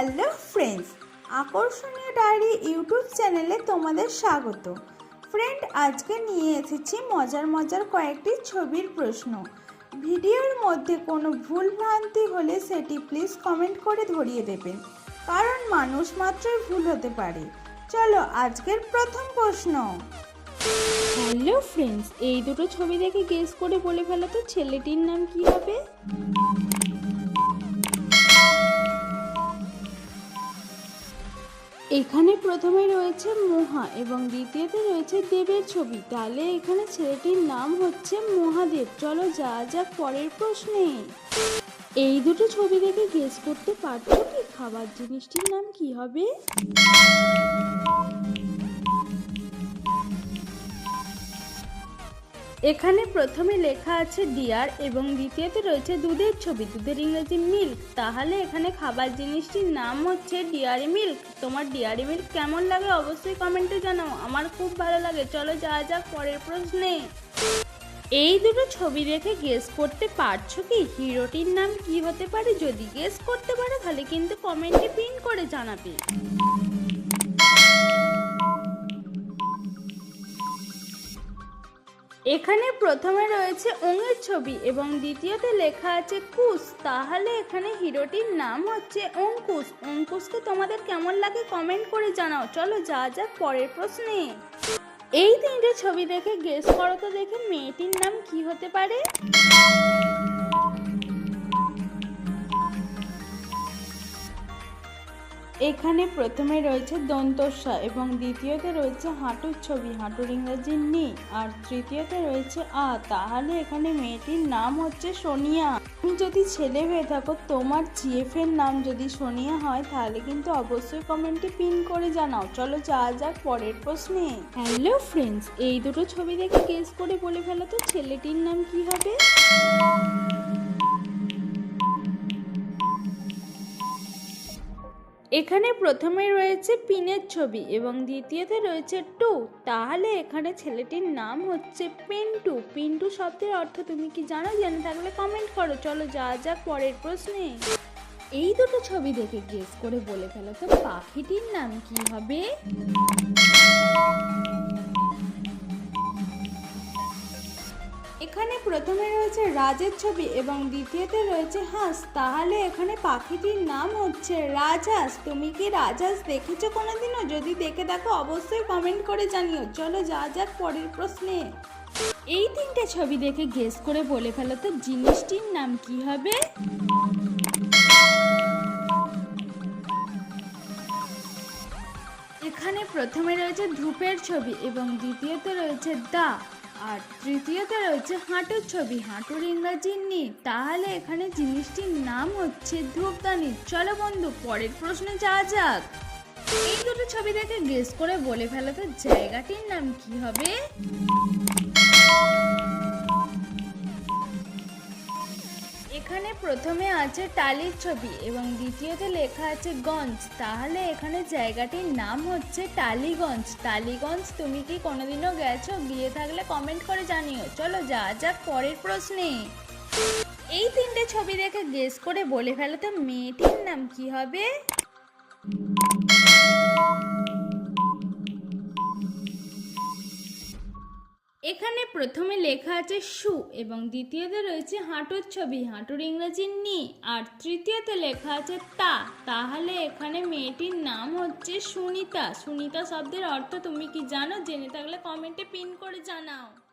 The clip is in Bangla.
হ্যালো ফ্রেন্ডস, আকর্ষণীয় ডায়েরি ইউটিউব চ্যানেলে তোমাদের স্বাগত। ফ্রেন্ড, আজকে নিয়ে এসেছি মজার মজার কয়েকটি ছবির প্রশ্ন। ভিডিওর মধ্যে কোনো ভুল ভ্রান্তি হলে সেটি প্লিজ কমেন্ট করে ধরিয়ে দেবেন। কারণ মানুষ মাত্রই ভুল হতে পারে। চলো আজকের প্রথম প্রশ্ন। হ্যালো ফ্রেন্ডস, এই দুটো ছবি দেখে গেস করে বলে ফেলো তো ছেলেটির নাম কি হবে? এখানে প্রথমে রয়েছে মোহা এবং দ্বিতীয়তে রয়েছে দেবের ছবি। তাহলে এখানে ছেলেটির নাম হচ্ছে মহাদেব। চলো যা যাক পরের প্রশ্নে। এই দুটো ছবি দেখে গেস করতে পারছ কি? খাবার জিনিসটির নাম কি হবে? এখানে প্রথমে লেখা আছে, ডিয়ার এবং দ্বিতীয়তে রয়েছে, দুধের ছবি। দুধের ইংরেজি মিল্ক। তাহলে এখানে খাবার জিনিসটির নাম হচ্ছে, ডিয়ারি মিল্ক। তোমার ডিয়ারি মিল্ক কেমন লাগে অবশ্যই কমেন্টে জানাও। আমার খুব ভালো লাগে। চলো যা যাক পরের প্রশ্নে। এই দুটো ছবি দেখে গেস করতে পারছ কি? হিরোটির নাম কি হতে পারে? যদি গেস করতে পারো, তাহলে কিন্তু কমেন্টে পিন করে জানাবে। এখানে প্রথমে রয়েছে ওঙের ছবি এবং দ্বিতীয়তে লেখা আছে কুশ তাহলে এখানে হিরোটির নাম হচ্ছে অঙ্কুশ। অঙ্কুশকে তোমাদের কেমন লাগে কমেন্ট করে জানাও। চলো যা যাক পরের প্রশ্নে। এই তিনটে ছবি দেখে গেস করো তো দেখে মেয়েটির নাম কি হতে পারে? এখানে প্রথমে রয়েছে দন্তস্বা এবং দ্বিতীয়তে রয়েছে হাঁটুর ছবি। হাঁটুর ইংরেজি নি। আর তৃতীয়তে রয়েছে আ। তাহলে এখানে মেয়েটির নাম হচ্ছে সোনিয়া। তুমি যদি ছেলে হয়ে থাকো, তোমার জিএফের নাম যদি সোনিয়া হয়, তাহলে কিন্তু অবশ্যই কমেন্টে পিন করে জানাও। চলো যা যাক পরের প্রশ্নে। হ্যালো ফ্রেন্ডস এই দুটো ছবি দেখে গেস করে বলে ফেলো তো ছেলেটির নাম কি হবে? এখানে প্রথমে রয়েছে পিনের ছবি এবং দ্বিতীয়তে রয়েছে টু। তাহলে এখানে ছেলেটির নাম হচ্ছে পিন্টু। পিন্টু শব্দের অর্থ তুমি কি জানো? জেনে থাকলে কমেন্ট করো। চলো যা যাক পরের প্রশ্নে। এই দুটো ছবি দেখে গেস করে বলে ফেলো তো পাখিটির নাম কি হবে? এখানে প্রথমে রয়েছে রাজের ছবি এবং দ্বিতীয়তে রয়েছে হাঁস। তাহলে এখানে পাখিটির নাম হচ্ছে রাজহাঁস। তুমি কি রাজহাঁস দেখেছ কোনোদিনও? যদি দেখে দেখো অবশ্যই কমেন্ট করে জানিও। চলো যা যাক পরের প্রশ্নে। এই তিনটে ছবি দেখে গেস করে বলে ফেলো তো, জিনিসটির নাম কি হবে? এখানে প্রথমে রয়েছে ধূপের ছবি এবং দ্বিতীয়তে রয়েছে দা। আর তৃতীয়তে রয়েছে হাঁটুর ছবি। হাঁটুর ইংরাজি নি তাহলে এখানে জিনিসটির নাম হচ্ছে ধূপদানি। চলো বন্ধু, পরের প্রশ্নে যাওয়া যাক। এই দুটো ছবি দেখে গেস করে বলে ফেলো তো জায়গাটির নাম কি হবে? প্রথমে আছে টালির ছবি এবং দ্বিতীয়তে লেখা আছে গঞ্জ। তাহলে এখানে জায়গাটির নাম হচ্ছে টালিগঞ্জ। টালিগঞ্জ, তুমি কি কোনোদিনও গেছো? গিয়ে থাকলে কমেন্ট করে জানিও। চলো যা যাক পরের প্রশ্নে। এই তিনটে ছবি দেখে গেস করে বলে ফেলো তো মেয়েটির নাম কি হবে? প্রথমে লেখা আছে সু এবং দ্বিতীয়তে রয়েছে হাঁটুর ছবি, হাঁটুর ইংরেজি নি। আর তৃতীয়তে লেখা আছে তা। তাহলে এখানে মেয়েটির নাম হচ্ছে সুনিতা। সুনিতা শব্দের অর্থ তুমি কি জানো? জেনে থাকলে কমেন্টে পিন করে জানাও।